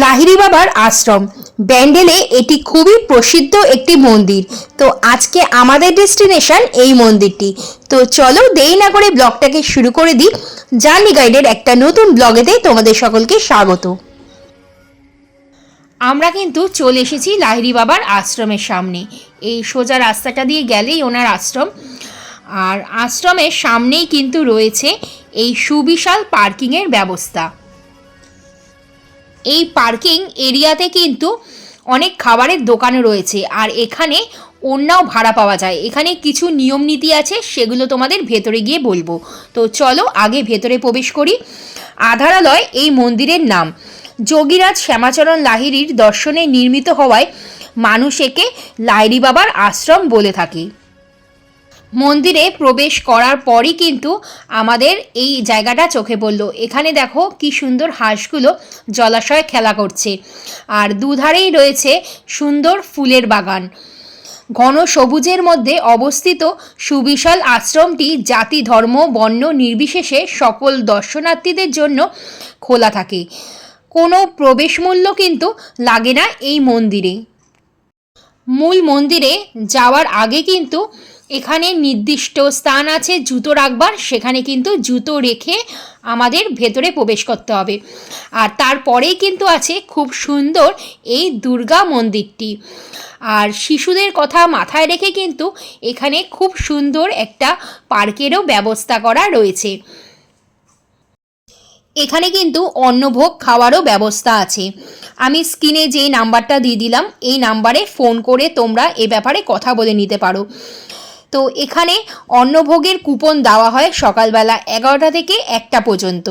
লাহিড়ী বাবার আশ্রম। ব্যান্ডেলে এটি খুবই প্রসিদ্ধ একটি মন্দির। তো আজকে আমাদের ডেস্টিনেশন এই মন্দিরটি। তো চলো দেরি না করে ব্লগটাকে শুরু করে দিই। জার্নি গাইডের একটা নতুন ব্লগেতে তোমাদের সকলকে স্বাগত। আমরা কিন্তু চলে এসেছি লাহিড়ী বাবার আশ্রমের সামনে। এই সোজা রাস্তাটা দিয়ে গেলেই ওনার আশ্রম। আর আশ্রমের সামনেই কিন্তু রয়েছে এই সুবিশাল পার্কিংয়ের ব্যবস্থা। এই পার্কিং এরিয়াতে কিন্তু অনেক খাবারের দোকান রয়েছে। আর এখানে অন্যাও ভাড়া পাওয়া যায়। এখানে কিছু নিয়ম নীতি আছে, সেগুলো তোমাদের ভেতরে গিয়ে বলব। তো চলো আগে ভেতরে প্রবেশ করি। আধারালয় এই মন্দিরের নাম। যোগীরাজ শ্যামাচরণ লাহিড়ির দর্শনে নির্মিত হওয়ায় মানুষ একে লাহিড়ি বাবার আশ্রম বলে থাকে। মন্দিরে প্রবেশ করার পরই কিন্তু আমাদের এই জায়গাটা চোখে পড়ল। এখানে দেখো কি সুন্দর হাঁসগুলো জলাশয়ে খেলা করছে। আর দুধারেই রয়েছে সুন্দর ফুলের বাগান। ঘন সবুজের মধ্যে অবস্থিত সুবিশাল আশ্রমটি জাতি, ধর্ম, বর্ণ নির্বিশেষে সকল দর্শনার্থীদের জন্য খোলা থাকে। কোনো প্রবেশ মূল্য কিন্তু লাগে না এই মন্দিরে। মূল মন্দিরে যাওয়ার আগে কিন্তু এখানে নির্দিষ্ট স্থান আছে, জুতো রাখবার, সেখানে কিন্তু জুতো রেখে আমাদের ভেতরে প্রবেশ করতে হবে। আর তারপরেই কিন্তু আছে খুব সুন্দর এই দুর্গা মন্দিরটি। আর শিশুদের কথা মাথায় রেখে কিন্তু এখানে খুব সুন্দর একটা পার্কেরও ব্যবস্থা করা রয়েছে। এখানে কিন্তু অন্নভোগ খাওয়ারও ব্যবস্থা আছে। আমি স্ক্রিনে যে নাম্বারটা দিয়ে দিলাম, এই নাম্বারে ফোন করে তোমরা এ ব্যাপারে কথা বলে নিতে পারো। তো এখানে অন্নভোগের কুপন দেওয়া হয় সকালবেলা এগারোটা থেকে একটা পর্যন্ত।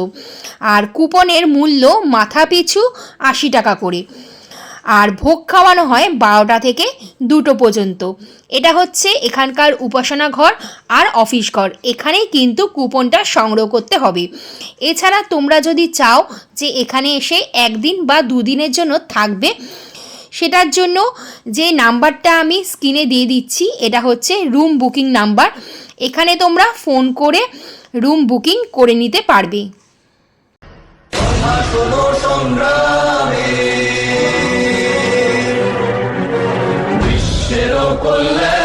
আর কুপনের মূল্য মাথা পিছু আশি টাকা করে। আর ভোগ খাওয়ানো হয় বারোটা থেকে দুটো পর্যন্ত। এটা হচ্ছে এখানকার উপাসনা ঘর আর অফিস ঘর। এখানেই কিন্তু কুপনটা সংগ্রহ করতে হবে। এছাড়া তোমরা যদি চাও যে এখানে এসে একদিন বা দুদিনের জন্য থাকবে সেটার জন্য যে নাম্বারটা আমি স্ক্রিনে দিয়ে দিচ্ছি, এটা হচ্ছে রুম বুকিং নাম্বার। এখানে তোমরা ফোন করে রুম বুকিং করে নিতে পারবে। কল্যাণ।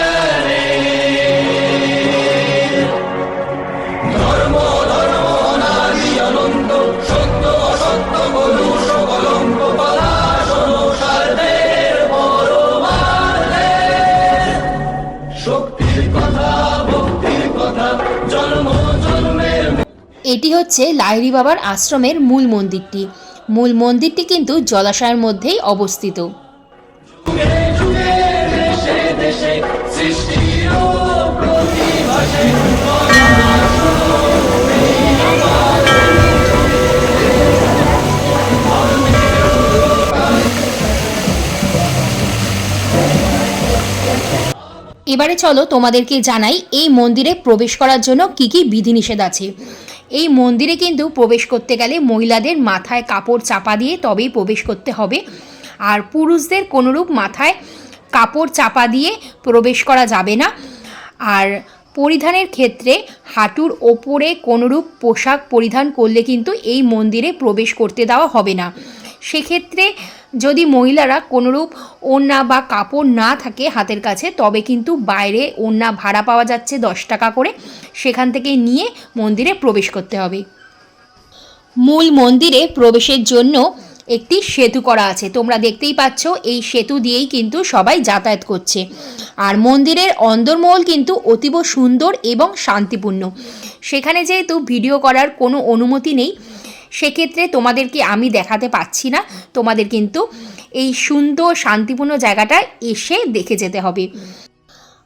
এটি হচ্ছে লাহিড়ী বাবার আশ্রমের মূল মন্দিরটি। মূল মন্দিরটি কিন্তু জলাশয়ের মধ্যেই অবস্থিত। এবারে চলো তোমাদেরকে জানাই, এই মন্দিরে প্রবেশ করার জন্য কি কি বিধিনিষেধ আছে। এই মন্দিরে কিন্তু প্রবেশ করতে গেলে মহিলাদের মাথায় কাপড় চাপা দিয়ে তবেই প্রবেশ করতে হবে। আর পুরুষদের কোনোরূপ মাথায় কাপড় চাপা দিয়ে প্রবেশ করা যাবে না। আর পরিধানের ক্ষেত্রে হাঁটুর ওপরে কোনোরূপ পোশাক পরিধান করলে কিন্তু এই মন্দিরে প্রবেশ করতে দেওয়া হবে না। সেক্ষেত্রে যদি মহিলারা কোনোরূপ ওড়না বা কাপড় না থাকে হাতের কাছে, তবে কিন্তু বাইরে ওড়না ভাড়া পাওয়া যাচ্ছে দশ টাকা করে। সেখান থেকে নিয়ে মন্দিরে প্রবেশ করতে হবে। মূল মন্দিরে প্রবেশের জন্য একটি সেতু করা আছে। তোমরা দেখতেই পাচ্ছ, এই সেতু দিয়েই কিন্তু সবাই যাতায়াত করছে। আর মন্দিরের অন্দরমহল কিন্তু অতীব সুন্দর এবং শান্তিপূর্ণ। সেখানে যেহেতু ভিডিও করার কোনো অনুমতি নেই সেক্ষেত্রে তোমাদেরকে আমি দেখাতে পাচ্ছি না। তোমাদের কিন্তু এই সুন্দর, শান্তিপূর্ণ জায়গাটা এসে দেখে যেতে হবে।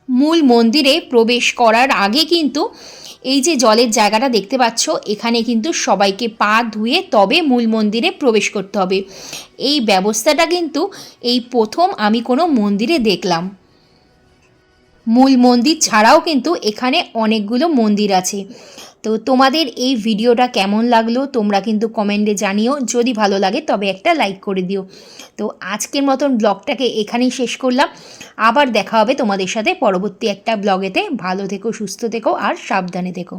মূল মন্দিরে প্রবেশ করার আগে কিন্তু এই যে জলের জায়গাটা দেখতে পাচ্ছ, এখানে কিন্তু সবাইকে পা ধুয়ে তবে মূল মন্দিরে প্রবেশ করতে হবে। এই ব্যবস্থাটা কিন্তু এই প্রথম আমি কোনো মন্দিরে দেখলাম। মূল মন্দির ছাড়াও কিন্তু এখানে অনেকগুলো মন্দির আছে। তো তোমাদের এই ভিডিওটা কেমন লাগল তোমরা কিন্তু কমেন্টে জানিও। যদি ভালো লাগে তবে একটা লাইক করে দিও। তো আজকের মতন ব্লগটাকে এখানেই শেষ করলাম। আবার দেখা হবে তোমাদের সাথে পরবর্তী একটা ব্লগেতে। ভালো থেকো, সুস্থ থেকো আর সাবধানে থেকো।